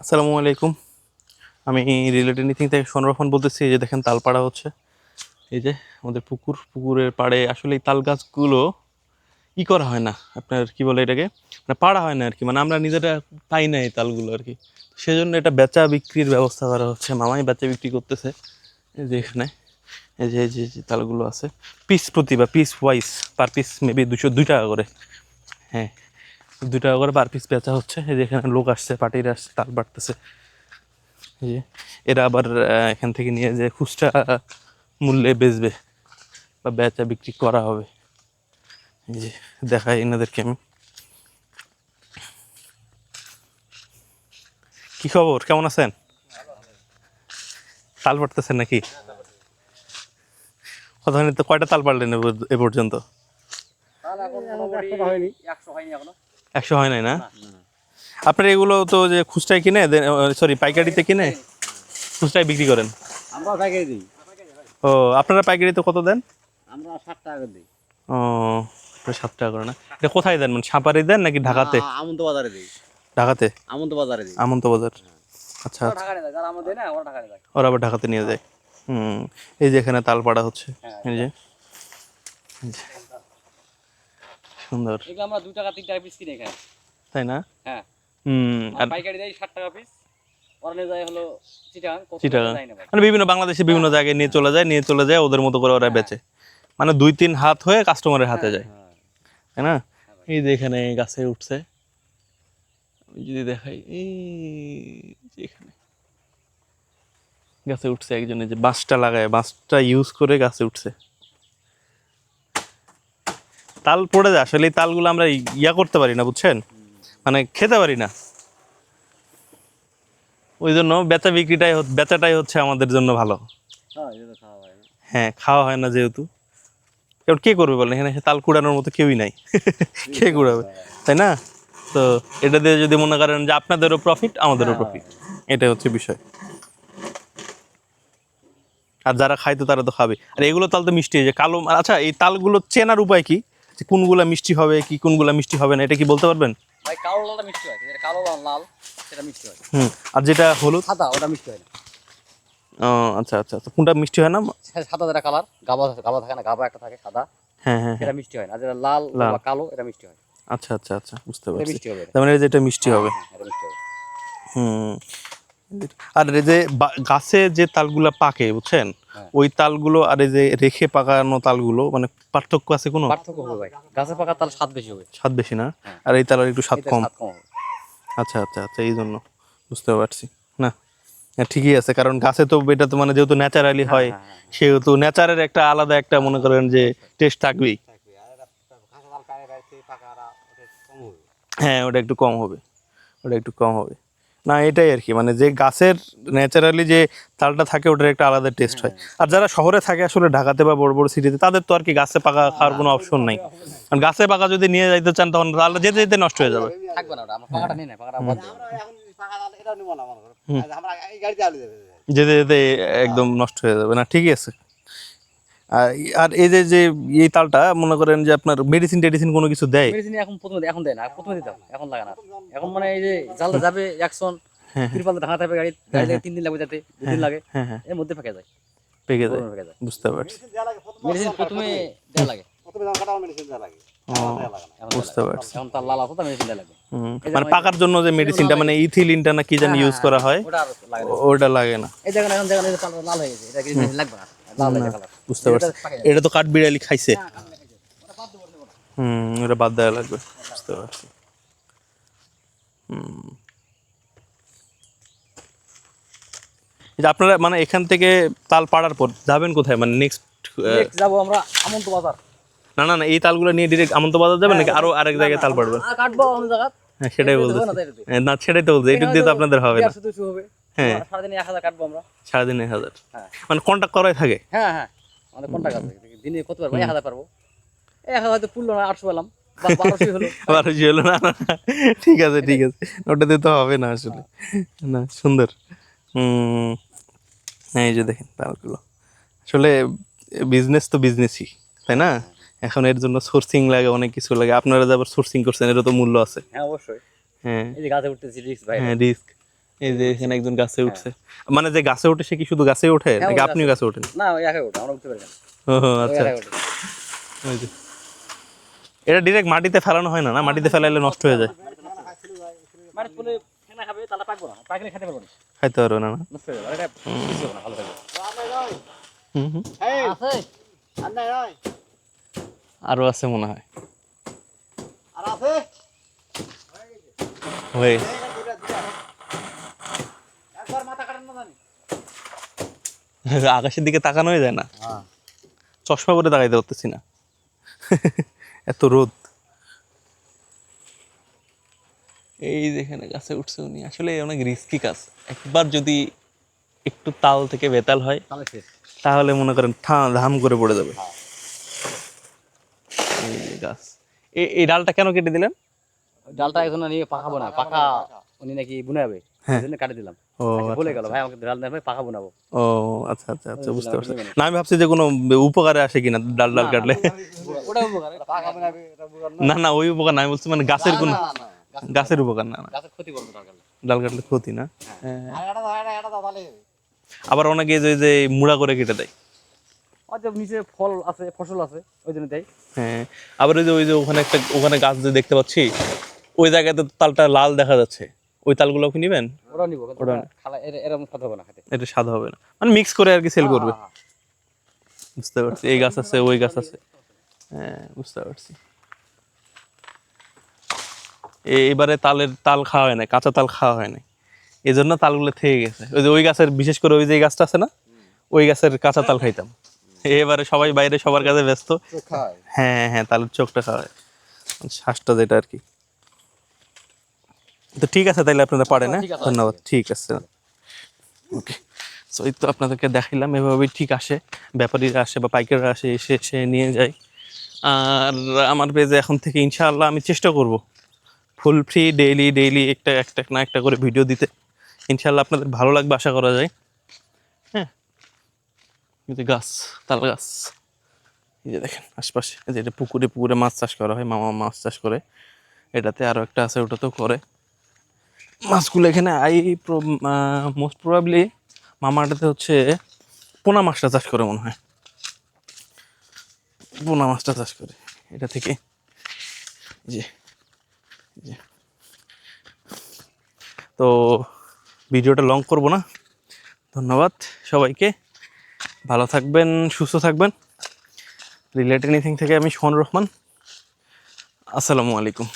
আসসালামু আলাইকুম। আমি রিলেটেড নিথিং থেকে সনরফন বলতেছি, এই যে দেখেন তাল পাড়া হচ্ছে। এই যে আমাদের পুকুর, পুকুরের পাড়ে আসলে এই তাল গাছগুলো ই করা হয় না। আপনার কি বলে এটাকে? মানে পাড়া হয় না আর কি মানে আমরা নিজেরা পাই না এই তালগুলো আর কি সেজন্য এটা বেচা বিক্রির ব্যবস্থা করা হচ্ছে। মামাই বেচা বিক্রি করতেছে, এই যে এখানে। এই যে এই যে যে তালগুলো আছে। পিস প্রতি বা piece wise per piece maybe দুশো দুই টাকা করে। হ্যাঁ দুই টাকা করে পার পিস বেচা হচ্ছে। এই যে এখানে লোক আসছে, পার্টির আসছে, তাল বাড়তেছে। যে এরা আবার এখান থেকে নিয়ে যে খুচরা মূল্যে বেচবে বা বেচা বিক্রি করা হবে। যে দেখাই এনাদেরকে আমি। কি খবর? কেমন আছেন? তাল পাড়তেছেন নাকি? কত কয়টা তাল পর্য- এ পর্যন্ত? একশো হয় নাই না? আপনার এগুলো তো যে খুচরায় কিনে সরি পাইকারিতে কিনে খুচরায় বিক্রি করেন? আমরা পাইকারি দিই। ও আপনারা পাইকারিতে কত দেন? আমরা ষাট টাকা দিই। ও সাত টাকা করে না? এটা কোথায় দেন মানে সাপারি দেন নাকি ঢাকাতে? আমন্ত বাজারে দিই। ঢাকাতে? আমন্ত বাজারে দিই। আমন্ত বাজার আচ্ছা আচ্ছা। না ওরা টাকা নেই ওরা আবার ঢাকাতে নিয়ে যায়। হুম এই যে এখানে তাল পাড়া হচ্ছে এই যে। সুন্দর। এগুলো আমরা দু টাকা তিন টাকা পিস কিনে খাই। তাই না? হ্যাঁ। হুম আর পাইকারি দেয় ষাট টাকা পিস যায়। যায় মানে বিভিন্ন বাংলাদেশে বিভিন্ন জায়গায় নিয়ে চলে যায় নিয়ে চলে যায় ওদের মতো করে ওরা বেচে। মানে দুই তিন হাত হয়ে কাস্টমারের হাতে যায়। হ্যাঁ। তাই না? এই যে এখানে গাছে উঠছে। আমি যদি দেখাই এই এখানে। গাছে উঠছে একজনে যে বাঁশটা লাগায় বাঁশটা ইউজ করে গাছে উঠছে। তাল পড়ে যায়। আসলে এই তালগুলো আমরা ইয়া করতে পারি না বুঝছেন? মানে খেতে পারি না। ওই জন্য বেচা বিক্রিটাই বেচাটাই হচ্ছে আমাদের জন্য ভালো। হ্যাঁ খাওয়া হয় না। হ্যাঁ খাওয়া হয় না যেহেতু। এবার কে করবে বলেন? এখানে তাল কুড়ানোর মতো কেউই নাই। কে কুড়াবে? তাই না? তো এটা দিয়ে যদি মনে করেন যে আপনাদেরও প্রফিট আমাদেরও প্রফিট এটাই হচ্ছে বিষয়। আর যারা খায় তো তারা তো খাবে। আর এগুলো তাল তো মিষ্টি এই যে কালো আচ্ছা এই তালগুলো চেনার উপায় কি? যে কোনগুলা মিষ্টি হবে কি কোনগুলা মিষ্টি হবে না এটা কি বলতে পারবেন? ভাই কালো লালটা মিষ্টি হয় যেটা কালো লাল সেটা মিষ্টি হয়। হুম আর যেটা হলুদ? সাদা ওটা মিষ্টি হয় না। ও, আচ্ছা আচ্ছা তো কোনটা মিষ্টি হয় না? সাদা যেটা কালার গাবা গাবা থাকে না গাবা একটা থাকে সাদা। হ্যাঁ হ্যাঁ হ্যাঁ। সেটা মিষ্টি হয় না যেটা লাল। বা কালো এটা মিষ্টি হয় আচ্ছা আচ্ছা আচ্ছা বুঝতে এটা পারছি। এটা। তার মানে যেটা মিষ্টি হবে। হ্যাঁ, এটা মিষ্টি হবে। হুম আর এই যে গাছে যে তালগুলা পাকে বুঝছেন? হ্যাঁ। ওই তালগুলো আর এই যে রেখে পাকানো তালগুলো মানে পার্থক্য আছে কোনো? পার্থক্য হবে ভাই। গাছে পাকা তার স্বাদ বেশি হবে। স্বাদ বেশি না? হ্যাঁ। আর এই তালের একটু স্বাদ কম। আচ্ছা আচ্ছা আচ্ছা এই জন্য বুঝতে পারছি। না হ্যাঁ, ঠিকই আছে কারণ গাছে তো এটা তো মানে যেহেতু ন্যাচারালি হয় হ্যাঁ, হ্যাঁ। সেহেতু ন্যাচারের একটা আলাদা একটা মনে করেন যে টেস্ট থাকবেই। হ্যাঁ ওটা একটু কম হবে। ওটা একটু কম হবে। না এটাই আর কি। মানে যে গাছের ন্যাচারালি যে তালটা থাকে ওটার একটা আলাদা টেস্ট হয়। আর যারা শহরে থাকে আসলে ঢাকাতে বা বড় বড় সিটিতে তাদের তো আর কি গাছে পাকা খাওয়ার কোনো অপশন নাই। কারণ গাছে পাকা যদি নিয়ে যাইতে চান তখন তাহলে যেতে যেতে নষ্ট হয়ে যাবে। থাকবে না ওটা আমরা পাকাটা নিয়ে নেই পাকাটা বাদ দিই। যেতে যেতে একদম নষ্ট হয়ে যাবে। না ঠিকই আছে। আর এই যে যে এই তালটা মনে করেন যে আপনার মেডিসিন টেডিসিন কোনো কিছু দেয়? মেডিসিন এখন প্রথমে এখন দেয় না প্রথমে দিতাম এখন লাগে না। এখন মানে এই যে জালটা যাবে একশন তিরপাল ঢাকা থাকবে গাড়ি গাড়ি তিন দিন লাগবে যাতে দুদিন লাগে হ্যাঁ হ্যাঁ। এর মধ্যে ফেঁকে যায়। পেকে যায়। ফেঁকে যায়। বুঝতে পারছি। মেডিসিন প্রথমে দেওয়া লাগে মানে পাকার জন্য যে মেডিসিনটা মানে ইথিলিনটা না কি জানি ইউজ করা হয় ওটা লাগে না। এই দেখেন এখন দেখেন লাল হয়ে গেছে এটা লাগবে না? হয়ে বুঝতে পারছি। এটা তো কাঠ বিড়ালি খাইছে। হুম ওটা বাদ দেওয়া লাগবে। বুঝতে পারছি। হুম। আপনারা মানে এখান থেকে তাল পাড়ার পর যাবেন কোথায়? মানে নেক্সট যাব আমরা আমন্ত বাজার। না না না এই তালগুলো নিয়ে ডিরেক্ট আমন্ত বাজার যাবেন নাকি আরও আরেক জায়গায় তাল পাড়বেন? কাটবো অন্য জায়গা হ্যাঁ সেটাই বলতেছি। না। হ্যাঁ, সেটাই তো বলছি। এটুক দিয়ে তো আপনাদের হবে না। হ্যাঁ। সারাদিনে এক হাজার কাটবো আমরা। সারাদিন এক হাজার। হ্যাঁ। মানে কন্ট্যাক্ট করাই থাকে? হ্যাঁ হ্যাঁ। আমাদের কোন আছে দিনে কত পারব এক হাজার পারব। এক হাজার হয়তো পুরলো না আটশো পেলাম। বা হলো। আবার জি হলো না না, না। ঠিক আছে ঠিক আছে। ওটাতে তো হবে না আসলে। না সুন্দর। হ্যাঁ এই যে দেখেন আসলে বিজনেস তো বিজনেসই তাই না? এখন এর জন্য সোর্সিং লাগে অনেক কিছু লাগে। আপনারা যে আবার সোর্সিং করছেন এরও তো মূল্য আছে। হ্যাঁ অবশ্যই। হ্যাঁ। এই যে গাছে উঠতেছি রিস্ক ভাই। হ্যাঁ রিস্ক এই যে এখানে একজন গাছে উঠছে। মানে যে গাছে ওঠে সে কি শুধু গাছে ওঠে হ্যাঁ, নাকি আপনিও গাছে ওঠেন? না ওই একা ওঠে আমরা উঠতে পারি না। ও আচ্ছা। ওই যে। এটা ডিরেক্ট মাটিতে ফেলানো হয় না না? মাটিতে ফেলাইলে নষ্ট হয়ে যায়। মানে ফুলে ঠেঙা খাবে তাহলে পাকবো না। পাকলে খেতে পারব না। খাইতে পারবে না না? নষ্ট হয়ে যাবে। এটা কিছু না ভালো থাকবে। হুম হুম। আছে। আরও আছে মনে হয়। আর আছে? হয়ে মাথা কাটেন না জানি আকাশের দিকে তাকানোই যায় না। চশমা করে তাকাইতে পারতেছি না। এত রোদ। এই যেখানে গাছে উঠছে উনি। আসলে অনেক রিস্কি কাজ। একবার যদি একটু তাল থেকে বেতাল হয় তাহলে মনে করেন ধাম করে পড়ে যাবে। এই গাছ। এই- ডালটা কেন কেটে দিলেন? ডালটা এখন নিয়ে পাকাবো না। পাকা। উনি নাকি বুনে যাবে হ্যাঁ। জন্য কাটে দিলাম। আচ্ছা, বলে গেল ভাই আমাকে ডাল দেন ভাই পাকা বোনাবো। ও আচ্ছা আচ্ছা আচ্ছা বুঝতে পারছি। না। আমি ভাবছি যে কোনো উপকারে আসে কিনা ডাল ডাল কাটলে। ওটা উপকার পাকা বানাবে এটা বুঝার না না ওই উপকার না আমি বলছি মানে গাছের কোনো গাছের উপকার না গাছের ক্ষতি করবে ডাল কাটলে। ডাল কাটলে ক্ষতি না? হ্যাঁ। আবার অনেকে যে যে মুড়া করে কেটে দেয়। নিচে ফল আছে ফসল আছে ওই জন্য দেয়। হ্যাঁ আবার ওই যে ওই যে ওখানে একটা ওখানে গাছ যে দেখতে পাচ্ছি ওই জায়গাতে তালটা লাল দেখা যাচ্ছে। ওই তালগুলো কি নিবেন? ওটা নিবো ওটা এরকম স্বাদ হবে না খেতে। এটা স্বাদ হবে না। মানে মিক্স করে আর কি সেল করবে। হ্যাঁ, হ্যাঁ। বুঝতে পারছি। এই গাছ আছে ওই গাছ আছে। হ্যাঁ বুঝতে পারছি। এবারে তালের তাল খাওয়া হয় না কাঁচা তাল খাওয়া হয় না এই জন্য তালগুলো থেকে গেছে। ওই যে ওই গাছের বিশেষ করে ওই যে গাছটা আছে না? ওই গাছের কাঁচা তাল খাইতাম। এবারে সবাই বাইরে সবার কাছে ব্যস্ত। হ্যাঁ হ্যাঁ তালের চোখটা খাওয়া হয় শ্বাসটা যেটা আর কি। তো ঠিক আছে তাইলে আপনারা পারেন হ্যাঁ ধন্যবাদ। ঠিক আছে। ওকে। সো এই তো আপনাদেরকে দেখাইলাম এভাবেই ঠিক আসে। ব্যাপারীরা আসে বা পাইকাররা আসে এসে এসে নিয়ে যায়। আর আমার পেজে এখন থেকে ইনশাআল্লাহ আমি চেষ্টা করব ফুল ফ্রি ডেইলি ডেইলি একটা একটা না একটা করে ভিডিও দিতে। ইনশাআল্লাহ আপনাদের ভালো লাগবে আশা করা যায়। হ্যাঁ? গাছ তাল গাছ। এই যে দেখেন আশপাশে। এই যে এটা পুকুরে পুকুরে মাছ চাষ করা হয় মামা মাছ চাষ করে। এটাতে আরও একটা আছে ওটাতেও করে। মাছগুলো এখানে, আই মোস্ট প্রবাবলি মামাটাতে হচ্ছে পোনা মাছটা চাষ করে মনে হয়। পোনা মাছটা চাষ করে, এটা থেকে। এই যে। তো ভিডিওটা লং করব না। ধন্যবাদ সবাইকে। ভালো থাকবেন, সুস্থ থাকবেন। রিলেটেড এনিথিং থেকে আমি সোহান রহমান। আসসালামু আলাইকুম।